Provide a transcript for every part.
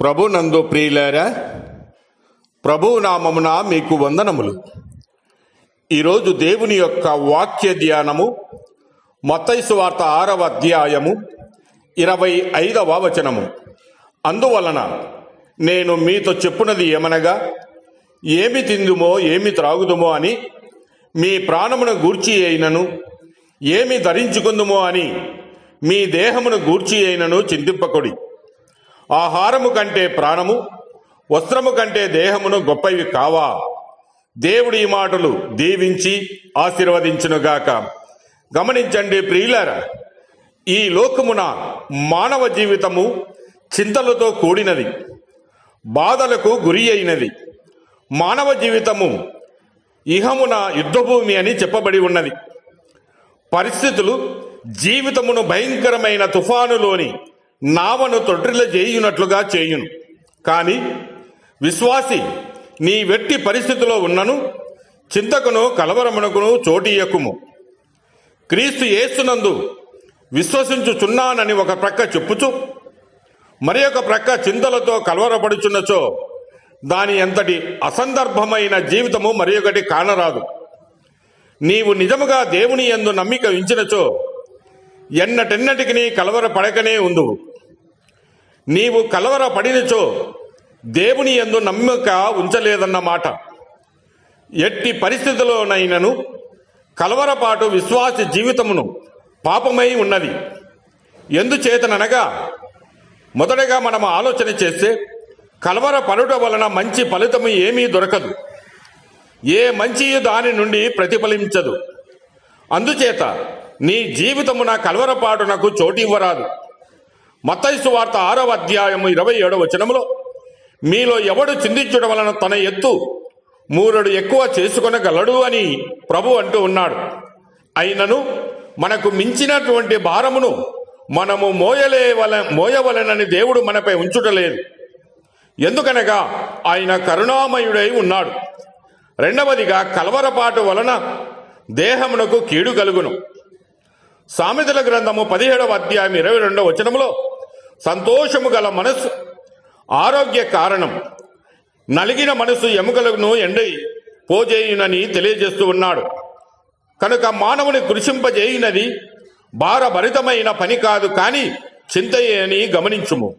ప్రభు నందు ప్రియులారా ప్రభు నామమున మీకు వందనములు. ఈరోజు దేవుని యొక్క వాక్య ధ్యానము మొత్తైసు వార్త ఆరవ అధ్యాయము ఇరవై ఐదవ వచనము. అందువలన నేను మీతో చెప్పున్నది ఏమనగా ఏమి తిందుమో ఏమి త్రాగుదుమో అని మీ ప్రాణమును గూర్చి అయినను ఏమి ధరించుకుందుమో అని మీ దేహమును గూర్చి అయినను చింతింపకొడి. ఆహారము కంటే ప్రాణము వస్త్రము కంటే దేహమును గొప్పవి కావా? దేవుడి ఈ మాటలు దీవించి ఆశీర్వదించునుగాక. గమనించండి ప్రియులర ఈ లోకమున మానవ జీవితము చింతలతో కూడినది బాధలకు గురి అయినది. మానవ జీవితము ఇహమున యుద్ధభూమి అని చెప్పబడి ఉన్నది. పరిస్థితులు జీవితమును భయంకరమైన తుఫానులోని నావను తొట్టిల చేయునట్లుగా చేయును. కాని విశ్వాసి నీ వెట్టి పరిస్థితిలో ఉన్నను చింతకును కలవరమునకును చోటీయకుము క్రీస్తు యేసునందు విశ్వసించుచున్నానని ఒక ప్రక్క చెప్పుచు మరి ఒక ప్రక్క చింతలతో కలవరపడుచున్నచో దాని ఎంతటి అసందర్భమైన జీవితము మరి ఒకటి కానరాదు. నీవు నిజముగా దేవుని యందు నమ్మిక ఉంచినచో ఎన్నటెన్నటికి నీ కలవర పడకనే ఉందువు. నీవు కలవర పడినచో దేవుని ఎందు నమ్మిక ఉంచలేదన్నమాట ఎట్టి పరిస్థితిలోనైనను కలవరపాటు విశ్వాస జీవితమును పాపమై ఉన్నది. ఎందుచేతననగా మొదటగా మనం ఆలోచన చేస్తే కలవర పడుట వలన మంచి ఫలితము ఏమీ దొరకదు. ఏ మంచి దాని నుండి ప్రతిఫలించదు. అందుచేత నీ జీవితమున కలవరపాటునకు చోటివ్వరాదు మతైసు వార్త ఆరవ అధ్యాయము ఇరవై ఏడవ వచనములో మీలో ఎవడు చిందించడం వలన తన ఎత్తు మూరడు ఎక్కువ చేసుకొనగలడు? అని ప్రభు అంటూ ఉన్నాడు. అయినను మనకు మించినటువంటి భారమును మనము మోయలేవల మోయవలనని దేవుడు మనపై ఉంచుటలేదు ఎందుకనగా ఆయన కరుణామయుడై ఉన్నాడు. రెండవదిగా కలవరపాటు వలన దేహమునకు కీడు కలుగును. సామెతల గ్రంథము పదిహేడవ అధ్యాయం ఇరవై రెండవ వచనములో సంతోషము గల మనస్సు. ఆరోగ్య కారణం. నలిగిన మనసు ఎముకలను ఎండై పోజేయునని తెలియజేస్తూ ఉన్నాడు. కనుక మానవుని కృషింపజేయునది భారభరితమైన పని కాదు కాని చింతయే అని గమనించుము.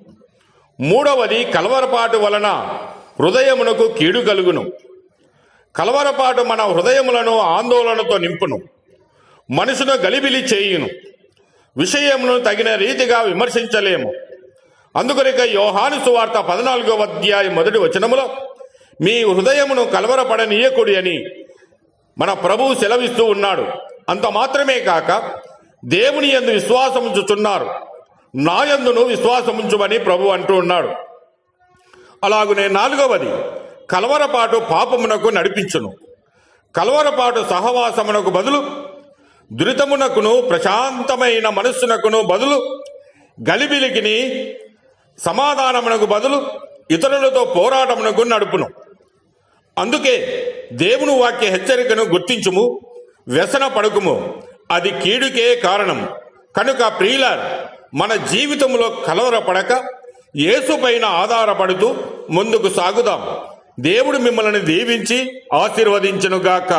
మూడవది కలవరపాటు వలన హృదయమునకు కీడు కలుగును. కలవరపాటు మన హృదయములను ఆందోళనతో నింపును. మనసును గలిబిలి చేయును. విషయమును తగిన రీతిగా విమర్శించలేము. అందుకొనిక యోహాను సువార్త పద్నాలుగవ అధ్యాయం మొదటి వచనములో మీ హృదయమును కలవరపడనీయకుడి అని మన ప్రభువు సెలవిస్తూ ఉన్నాడు. అంత మాత్రమే కాక దేవుని యందు విశ్వాసముంచుచున్నారు నా యందును విశ్వాసముంచుమని ప్రభు అంటూ ఉన్నాడు. అలాగునే నాలుగవది కలవరపాటు పాపమునకు నడిపించును. కలవరపాటు సహవాసమునకు బదులు దురితమునకును ప్రశాంతమైన మనస్సునకును బదులు గలిబిలికిని సమాధానమునకు బదులు ఇతరులతో పోరాటమునకు నడుపును. అందుకే దేవుని వాక్య హెచ్చరికను గుర్తించుము వ్యసన పడుకుము. అది కీడుకే కారణం. కనుక ప్రియులార్ మన జీవితంలో కలవరపడక యేసు పైన ఆధారపడుతూ ముందుకు సాగుదాం. దేవుడు మిమ్మల్ని దీవించి ఆశీర్వదించునుగాక.